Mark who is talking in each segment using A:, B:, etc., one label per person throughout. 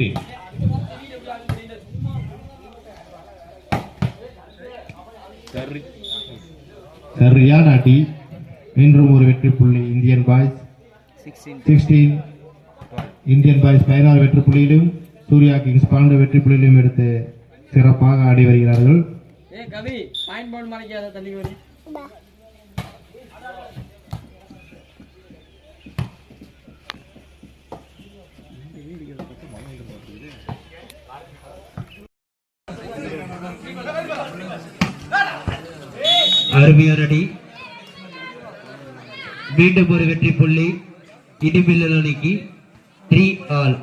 A: 15. சரியான அடி மீண்டும் ஒரு வெற்றி புள்ளி Indian boys. Sixteen Indian boys பதினாறு வெற்றி புள்ளியிலும் சூர்யா கிங்ஸ் பன்னெண்டு வெற்றி புள்ளியிலும் எடுத்து சிறப்பாக ஆடி வருகிறார்கள்.
B: அருமையான அடி மீண்டும் ஒரு வெற்றி புள்ளி. இடிமில்லல் அணிக்கு த்ரீ ஆல்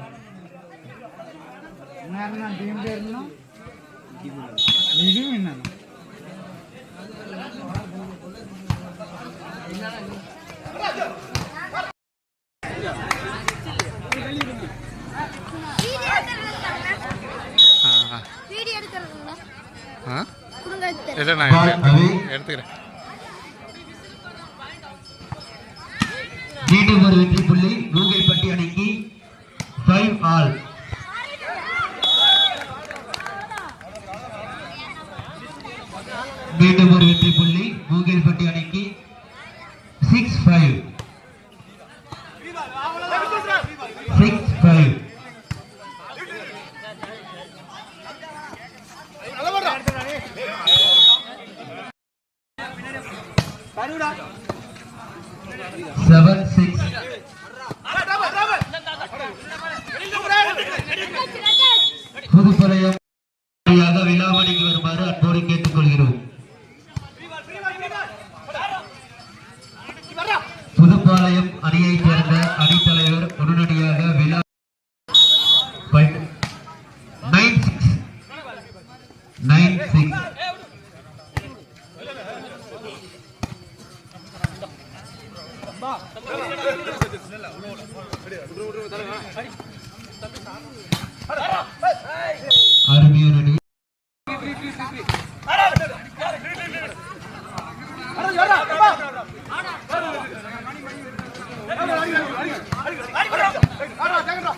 C: வீடியோ எடுக்கிறதுங்களா?
D: ஆ? இல்லை நான். எடுத்துக்கிறேன்.
B: மீண்டும் ஒரு வெற்றி புள்ளி. மூங்கைப்பட்டி அணிக்கு ஃபைவ் ஆல் மீண்டும் ஒரு வெற்றி புள்ளி. மூங்கைப்பட்டி அணிக்கு six five six seven six Pudupalayam வழியாக வருமாறு அன்போடு கேட்டுக்கொள்கிறோம். புதுப்பாளையம் அணியைச் சேர்ந்த அணித்தலைவர் உடனடியாக விழா நைன் சிக்ஸ் நைன் சிக்ஸ் அருமையான வேண்டாம் வேண்டாம்